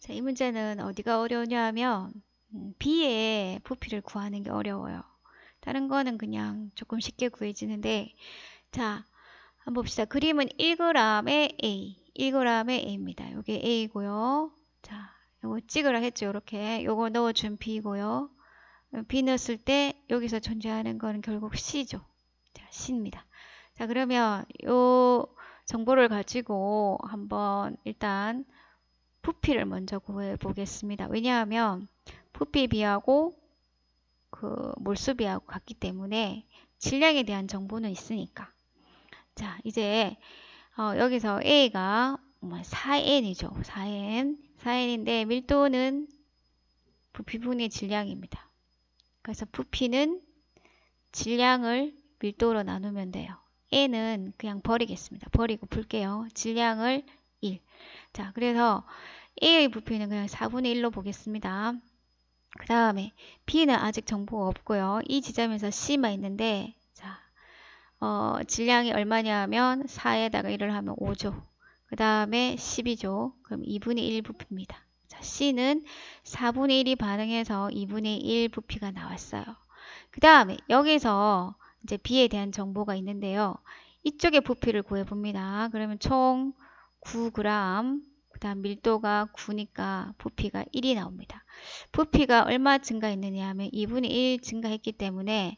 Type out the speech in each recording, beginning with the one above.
자, 이 문제는 어디가 어려우냐 하면 음, B의 부피를 구하는 게 어려워요. 다른 거는 그냥 조금 쉽게 구해지는데 자, 한번 봅시다. 그림은 1g의 A, 1g의 A입니다. 이게 A고요. 자, 요거 찍으라 했죠. 이렇게 요거 넣어준 B고요. B 넣었을 때 여기서 존재하는 거는 결국 C죠. 자, C입니다. 자, 그러면 요 정보를 가지고 한번 일단 부피를 먼저 구해 보겠습니다. 왜냐하면 부피 비하고 그 몰수 비하고 같기 때문에 질량에 대한 정보는 있으니까. 자, 이제 어, 여기서 A가 4N이죠. 뭐 4N. 4N인데 밀도는 부피분의 질량입니다. 그래서 부피는 질량을 밀도로 나누면 돼요. N은 그냥 버리겠습니다. 버리고 풀게요. 질량을 1. 자, 그래서 A의 부피는 그냥 4분의 1로 보겠습니다. 그 다음에 B는 아직 정보가 없고요. 이 지점에서 C만 있는데 자, 어, 질량이 얼마냐 하면 4에다가 1을 하면 5죠. 그 다음에 10이죠. 그럼 2분의 1 부피입니다. 자, C는 4분의 1이 반응해서 2분의 1 부피가 나왔어요. 그 다음에 여기서 이제 B에 대한 정보가 있는데요. 이쪽의 부피를 구해봅니다. 그러면 총 9g, 그 다음 밀도가 9니까 부피가 1이 나옵니다. 부피가 얼마 증가했느냐 하면 2분의 1 증가했기 때문에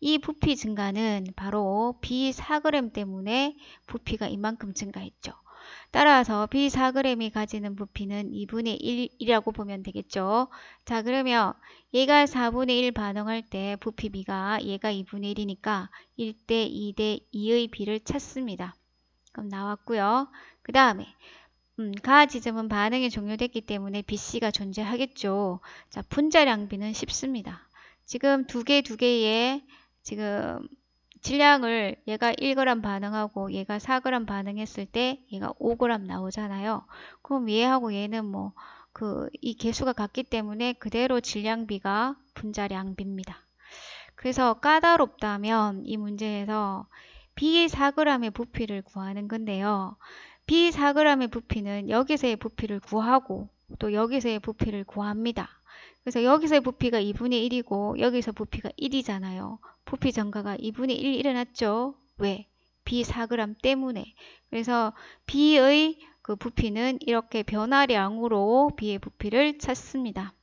이 부피 증가는 바로 B4g 때문에 부피가 이만큼 증가했죠. 따라서 B4g이 가지는 부피는 2분의 1이라고 보면 되겠죠. 자 그러면 얘가 4분의 1 반응할 때 부피 B가 얘가 2분의 1이니까 1대 2대 2의 B를 찾습니다. 그럼 나왔고요. 그 다음에 음, 가 지점은 반응이 종료됐기 때문에 BC가 존재하겠죠. 자 분자량 B는 쉽습니다. 지금 두 개 두 개의 지금 질량을 얘가 1g 반응하고 얘가 4g 반응했을 때 얘가 5g 나오잖아요. 그럼 얘하고 얘는 뭐 그 이 개수가 같기 때문에 그대로 질량비가 분자량비입니다. 그래서 까다롭다면 이 문제에서 B의 4g의 부피를 구하는 건데요. B 4g의 부피는 여기서의 부피를 구하고 또 여기서의 부피를 구합니다. 그래서 여기서의 부피가 2분의 1이고 여기서 부피가 1이잖아요. 부피 증가가 2분의 1 일어났죠. 왜? B 4g 때문에. 그래서 B의 그 부피는 이렇게 변화량으로 B의 부피를 찾습니다.